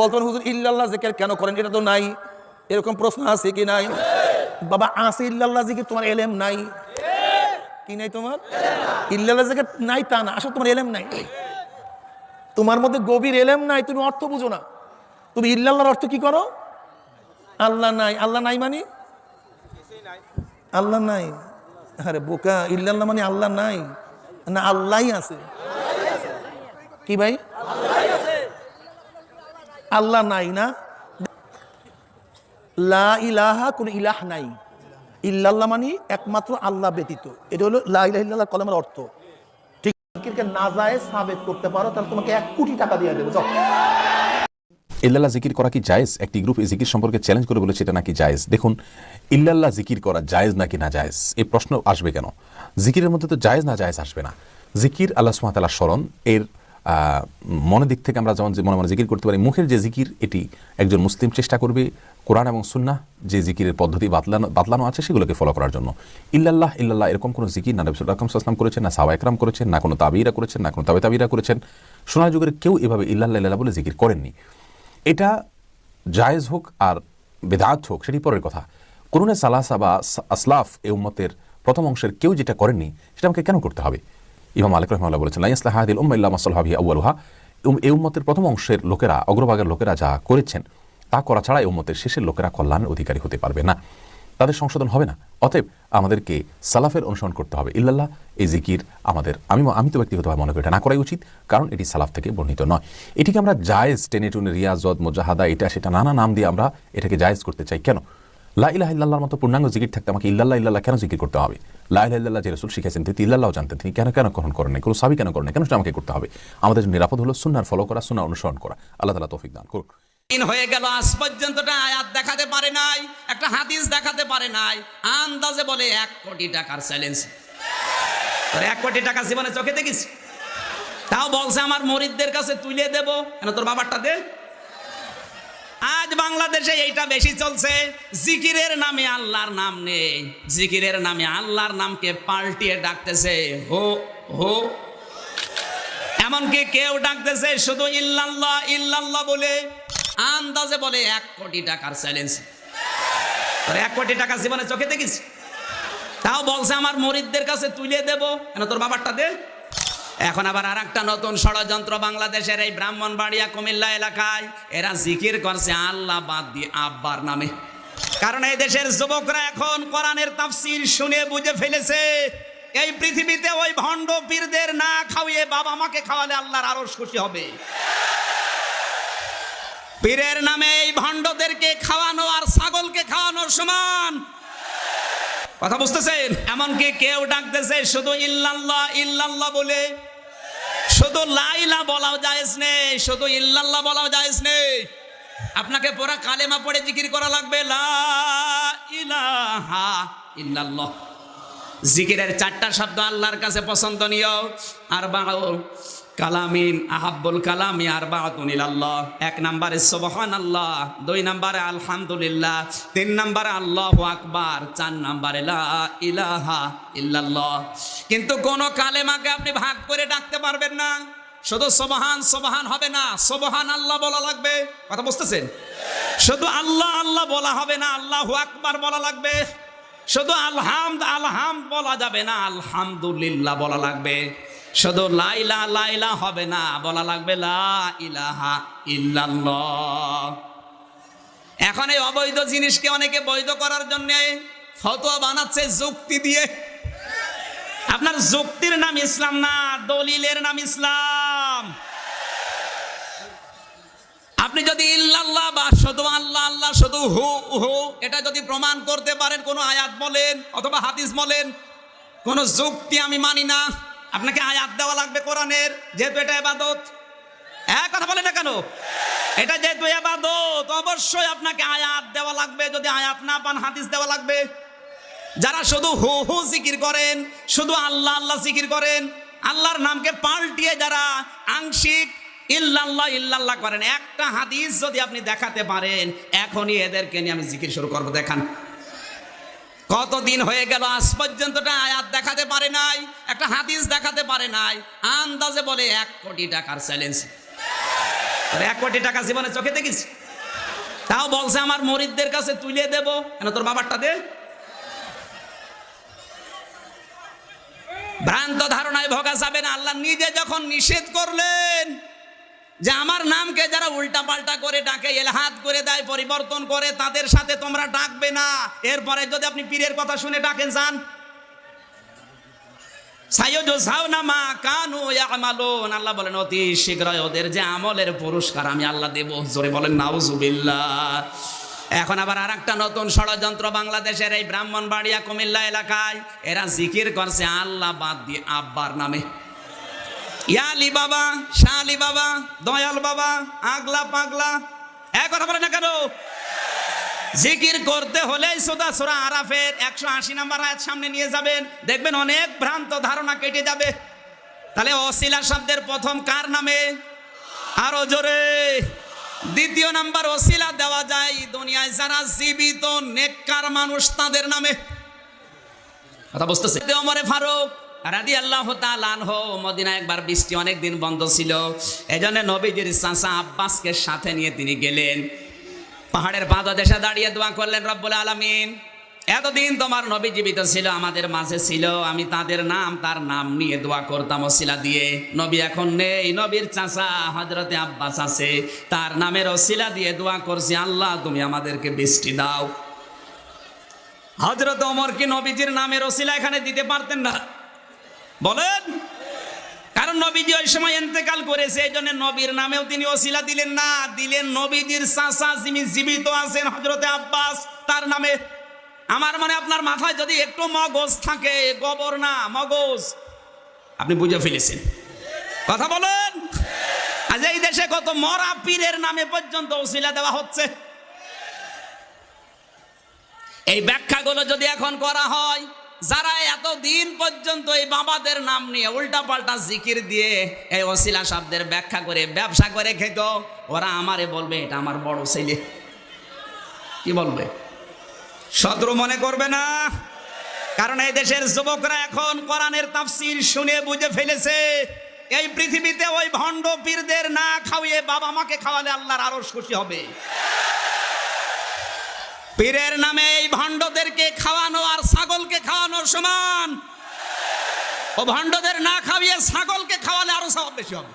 বলতেন হুজুর, ইল্লাল্লাহ জিকির কেন করেন? এটা তো নাই। এরকম প্রশ্ন আছে কি নাই? বাবা, আছে ইল্লাল্লাহ জিকির, তোমার এলেম নাই। কি নাই তোমার? ইল্লাল্লাহ জিকির নাই তা না, আসলে তোমার এলেম নাই। তোমার মধ্যে গভীর এলেম নাই, তুমি অর্থ বুঝো না। তুমি ইল্লাল্লাহর অর্থ কি করো? আল্লাহ নাই। আল্লাহ নাই মানে? আল্লাহ নাই। আরে বোকা, ইল্লাল্লাহ মানে আল্লাহ নাই। না, আল্লাহই আছে। কি ভাই? আল্লাহ নাই না? লা ইলাহা কোন ইলাহ নাই। ইল্লাল্লাহ মানে একমাত্র আল্লাহ ব্যতীত। এটা হলো লা ইলাহা ইল্লাল্লাহ কলমের অর্থ। ঠিক জিকিরকে নাজায়েজ সাবেত করতে পারো, তাহলে তোমাকে এক কোটি টাকা দিয়ে দেবো, যাও। ইল্লাল্লাহ জিকির করা কি জায়েজ? একটি গ্রুপ এই জিকির সম্পর্কে চ্যালেঞ্জ করে বলেছে, এটা নাকি জায়েজ? দেখুন, ইল্লাল্লাহ জিকির করা জায়েজ নাকি না জায়েজ? এই প্রশ্ন আসবে কেন? জিকিরের মধ্যে তো জায়েজ না জায়েজ আসবে না। জিকির আল্লাহ সুমাতাল্লাহ স্মরণ, এর মনের দিক থেকে আমরা যেমন মনে মনে জিকির করতে পারি, মুখের যে জিকির, এটি একজন মুসলিম চেষ্টা করবে কোরআন এবং সুন্না যে জিকিরের পদ্ধতি বাতলানো বাতলানো আছে সেগুলোকে ফলো করার জন্য। ইল্লাল্লাহ ইল্লাল্লাহ, এরকম কোনো জিকির না রবিসুল রকম সাল্লাম করেছেন, না সাহবা একরাম করেছেন, না কোনো তাবিরা করেছেন, না কোনো তাবে তাবিরা করেছেন। সোনার যুগের কেউ এভাবে ইল্লাল্লাহ ইল্লাহ বলে জিকির করেননি। এটা জায়েজ হোক আর বেদাত হোক, সেটি পরের কথা। করুণে সালাসা বা আসলাফ এ উম্মতের প্রথম অংশের কেউ যেটা করেননি, সেটা আমাকে কেন করতে হবে? ইমাম আলিক রহমাল্লাহ বলেছেন লাইসলাহ হাদিল উম্মা ইল্লা মাসাল্লাহি আউয়ালুহা এই উম্মতের প্রথম অংশের লোকেরা, অগ্রভাগের লোকেরা যা করেছেন, তা করা ছাড়া এই উম্মতের শেষের লোকেরা কল্যাণের অধিকারী হতে পারবে না। তাদের সংশোধন হবে না। অতএব আমাদেরকে সালাফের অনুসরণ করতে হবে। ইল্লাল্লাহ, এই জিকির আমাদের, আমি আমি তো ব্যক্তিগতভাবে মনে করি এটা না করাই উচিত, কারণ এটি সালাফ থেকে বর্ণিত নয়। এটিকে আমরা জায়েজ টেনে টুনে রিয়াজত, মোজাহাদা, এটা সেটা নানা নাম দিয়ে আমরা এটাকে জায়েজ করতে চাই। কেন? লা ইলাহা ইল্লাল্লাহর মতো পূর্ণাঙ্গ জিকির থাকতে আমাকে ইল্লাল্লাহ ইল্লাল্লাহ কেন জিকির করতে হবে? লা ইলাহা যে রসুল শিখেছেন তিনি ইল্লাল্লাহ জানতেন, তিনি কেন কেন গ্রহণ করেন কোনো সাবি কেন করেন কেন আমাকে করতে হবে? আমাদের নিরাপদ হলো সুন্নার ফলো করা সুন্নার অনুসরণ করা। আল্লাহ তালা তৌফিক দান দিন হয়ে গেল, আজ পর্যন্তটা আয়াত দেখাতে পারে নাই, একটা হাদিস দেখাতে পারে নাই, আন্দাজে বলে এক কোটি টাকার চ্যালেঞ্জ তোর এক কোটি টাকা জীবনে চোখে দেখিস? তাও বলছে আমার মরিদদের কাছে তুলে দেবো। কেন তোর বাবারটা দে? আজ বাংলাদেশে এইটা বেশি চলছে। জিকিরের নামে আল্লাহর নাম নেই। জিকিরের নামে আল্লাহর নামকে পাল্টিয়ে ডাকতেছে, হো হো। এমনকি কেউ ডাকতেছে, শুধু ইল্লাল্লাহ ইল্লাল্লাহ বলে আন্দাজে বলে এক কোটি টাকার চ্যালেঞ্জ। এক কোটি টাকা জীবনে চোখে দেখিস? তাও বলছে, আমার মরিদদের কাছে তুলে দেব। কেন, তোর বাবারটা দে। এখন আবার আর একটা নতুন ষড়যন্ত্র বাংলাদেশের এই ব্রাহ্মণবাড়িয়া কুমিল্লা এলাকায়। এরা জিকির করছে, আল্লাহ বাদ দিয়ে আব্বার নামে। কারণ এই দেশের যুবকরা এখন কোরআনের তাফসির শুনে বুঝে ফেলেছে, এই পৃথিবীতে ওই ভণ্ড পীরদের না খাওয়িয়ে বাবা মাকে খাওয়ালে আল্লাহর আরও খুশি হবে। পীরের নামে এই ভণ্ডদেরকে খাওয়ানো আর ছাগলকে খাওয়ানোর সমান। কথা বুঝতেছেন? এমনকি কেউ ডাকতেছে, শুধু ইল্লাল্লাহ ইল্লাল্লাহ বলে শুধু লাইলা বলাও জায়েজ নেই, শুধু ইল্লাল্লাহ বলাও জায়েজ নেই। আপনাকে পুরা কালেমা পড়ে জিকির করা লাগবে, লা ইল্লাল্লাহ। জিকিরের চারটা শব্দ আল্লাহর কাছে পছন্দনীয়। আর বাউ কালামিন, আহাব্বুল কালামি আর আল্লাহ এক নম্বরে সুবহান আল্লাহ দুই নম্বরে আলহামদুলিল্লাহ, তিন নম্বরে আল্লাহ আকবার, চার নম্বরে ইলাহা ইল্লাল্লাহ। কিন্তু কোন কালেমাকে আপনি ভাগ করে ডাকতে পারবেন না। শুধু সোবহান সোবহান হবে না সোবহান আল্লাহ বলা লাগবে। কথা বুঝতেছেন? শুধু আল্লাহ আল্লাহ বলা হবে না, আল্লাহ আকবার বলা লাগবে। শুধু আলহামদ আলহামদ বলা যাবে না, আলহামদুলিল্লাহ বলা লাগবে। শুধু লাইলা লাইলা হবে না, বলা লাগবে লা ইলাহা ইল্লাল্লাহ। এখন এই অবৈধ জিনিসকে অনেকে বৈধ করার জন্য ফতোয়া বানাচ্ছে যুক্তি দিয়ে। আপনার যুক্তির নাম ইসলাম না, দলিলের নাম ইসলাম। আপনি যদি ইল্লাল্লাহ বা শুধু আল্লাহ আল্লাহ শুধু হু হু, এটা যদি প্রমাণ করতে পারেন, কোনো আয়াত বলেন অথবা হাদিস বলেন, কোনো যুক্তি আমি মানি না। আপনাকে আয়াত দেওয়া লাগবে কোরআনের, যেহেতু এটা এবাদত এক কথা বলে না কেন? এটা যেহেতু এবাদত অবশ্যই আপনাকে আয়াত দেওয়া লাগবে। যদি আয়াত না পান, হাদিস দেওয়া লাগবে। যারা শুধু হু হু জিকির করেন, শুধু আল্লাহ আল্লাহ জিকির করেন, আল্লাহর নামকে পাল্টিয়ে যারা আংশিক ইল্লাল্লাহ ইল্লাল্লাহ করেন, একটা হাদিস যদি আপনি দেখাতে পারেন, এখনই এদেরকে নিয়ে আমি জিকির শুরু করব, দেখান। কতদিন হয়ে গেল আজ পর্যন্তটা আয়াত দেখাতে পারে নাই, একটা হাদিস দেখাতে পারে নাই, আন্দাজে বলে এক কোটি টাকার চ্যালেঞ্জ এক কোটি টাকা জীবনে চোখে দেখিস? তাও বলছে আমার মরিদদের কাছে তুলে দেব। কেন তোর বাবারটা দে? ভ্রান্ত ধারণায় ভোগা যাবে না, আল্লাহ নিজে যখন নিষেধ করলেন যে আমার নামকে যারা উল্টা পাল্টা করে ডাকে এলহাত করে দেয়, পরিবর্তন করে, তাদের সাথে তোমরা ডাকবে না। এরপরে যদি আপনি পীরের কথা শুনে ডাকেন, যান। আল্লাহ বলেন, অতি শীঘ্রই ওদের যে আমলের পুরস্কার আমি আল্লাহ দেব। জোরে বলেন, নাউজুবিল্লাহ। এখন আবার আর একটা নতুন ষড়যন্ত্র বাংলাদেশের এই ব্রাহ্মণবাড়িয়া কুমিল্লা এলাকায়। এরা জিকির করছে, আল্লাহ বাদ দিয়ে আব্বার নামে। ইয়ালি বাবা, শালি বাবা, দয়াল বাবা, আগলা পাগলা। এক কথা বলে না কেন? জিকির করতে হলে সোদা সোরা আরাফের একশো আশি নাম্বার আয়াত সামনে নিয়ে যাবেন। দেখবেন অনেক ভ্রান্ত ধারণা কেটে যাবে। তাহলে অশিলা শব্দের প্রথম কার নামে? আরও জোরে। দ্বিতীয় নাম্বার, অশিলা দেওয়া যায় দুনিয়ায়। যারা জীবিত, নেককার মানুষ তাদের নামে। কথা বুঝতেছে? ওমরে ফারুক। রাদি আল্লাহ তালানহ মদিনা একবার বৃষ্টি অনেক দিন বন্ধ ছিল। এই জন্য নবীজির চাষা আব্বাসকে সাথে নিয়ে তিনি গেলেন। পাহাড়ের পাদদেশে দাঁড়িয়ে দোয়া করলেন, রব্বুল আলমিন, এতদিন তোমার নবী জীবিত ছিল, আমাদের মাঝে ছিল, আমি তাদের নাম, তার নাম নিয়ে দোয়া করতাম ওসিলা দিয়ে। নবী এখন নেই, নবীর চাচা হজরতে আব্বাস আছে, তার নামের ওসিলা দিয়ে দোয়া করছি, আল্লাহ, তুমি আমাদেরকে বৃষ্টি দাও। হজরত অমর কি নবীজির নামের ওসিলা এখানে দিতে পারতেন না? বলেন? কারণ নবীজি ওই সময় এন্তেকাল করেছে, এই জন্য নবীর নামেও তিনি ওসিলা দিলেন না। দিলেন নবীজির চাচা যিনি জীবিত আছেন হজরতে আব্বাস, তার নামে। আমার মানে আপনার মাথায় যদি একটু মগজ থাকে, গোবর না, মগজ। আপনি বুঝে ফেলেছেন। কথা বলেন? আজ এই দেশে কত মরা পীরের নামে পর্যন্ত ওসিলা দেওয়া হচ্ছে। এই ব্যাখ্যাগুলো যদি এখন করা হয় যারা এত দিন পর্যন্ত এই বাবাদের নাম নিয়ে উল্টা পাল্টা জিকির দিয়ে এই অশিলা শব্দের ব্যাখ্যা করে, ব্যবসা করে খেত, ওরা আমারে বলবে, এটা আমার বড় ছেলে। কি বলবে? শত্রু মনে করবে না? কারণ এই দেশের যুবকরা এখন কোরআনের তাফসির শুনে বুঝে ফেলেছে, এই পৃথিবীতে ওই ভণ্ড পীরদের না খাওয়িয়ে বাবা মাকে খাওয়ালে আল্লাহর আরও খুশি হবে। পীরের নামে এই ভণ্ডদেরকে খাওয়ানো আর ছাগলকে খাওয়ানো সমান। ও ভণ্ডদের না খাওয়িয়ে ছাগলকে খাওয়ালে আরও সব বেশি হবে।